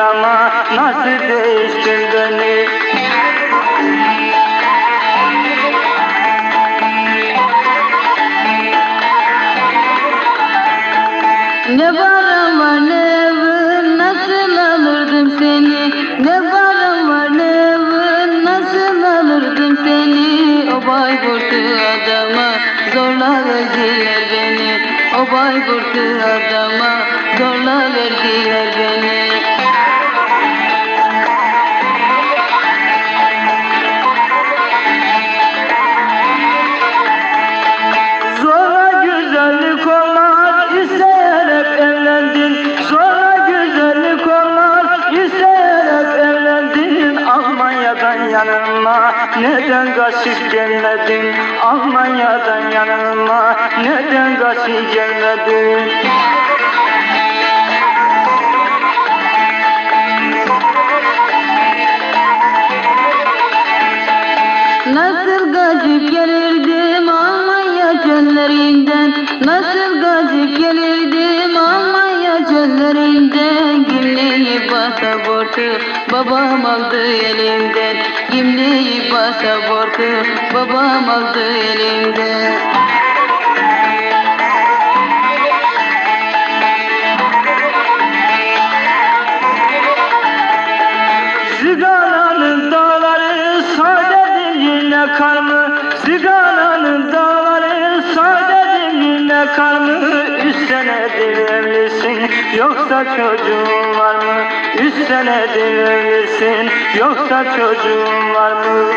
Adama Nasıl değiştin beni. Ne varım var ne evin nasıl alırdım seni? Ne varım var ne evin nasıl alırdım seni? O Bayburt'u adama zorla verdiler beni. O Bayburt'u adama zorla verdiler beni neden kaçıp gelmedin? Almanya'dan yanıma neden kaçıp gelmedin? Nasıl gacıp gelirdim Almanya çöllerinden? Nasıl gacıp gelirdim Almanya çöllerinden? Kimliği pasaportu babam aldı elimden Kimliği pasaportu babam aldı elimden Sigaranın dağları sade yine kar mı? Sigaranın dağları sade yine kar mı? Üç senedir yoksa çocuğun var mı? Senedir evlisin yoksa çocuğun var mı?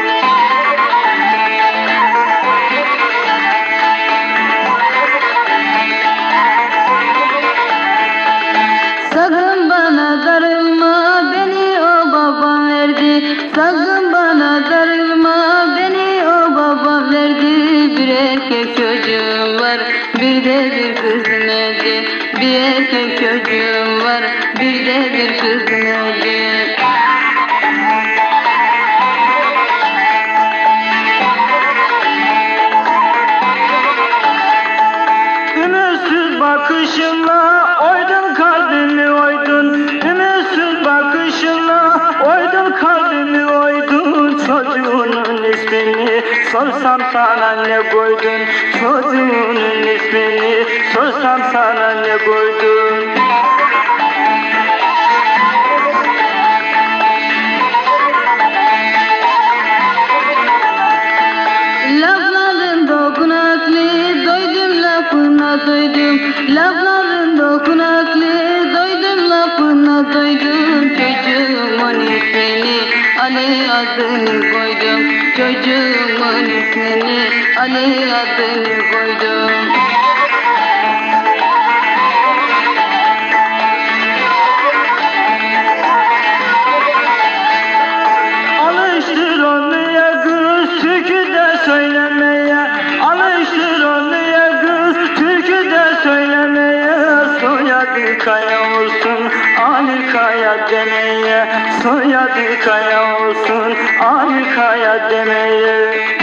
Sakın bana darılma beni o babam verdi. Sakın bana darılma beni o babam verdi. Bir erkek çocuğum var bir de bir kız nerede Bir erkek çocuğum var bir de bir kız sorsam sana ne koydun? Çocuğunun ismini sorsam sana ne koydun? Lafların dokunaklı doydum lafına doydum Lafların adını koydum. Çocuğumun ismini Ali adını koydum Soyadı kaya olsun Kaya demeye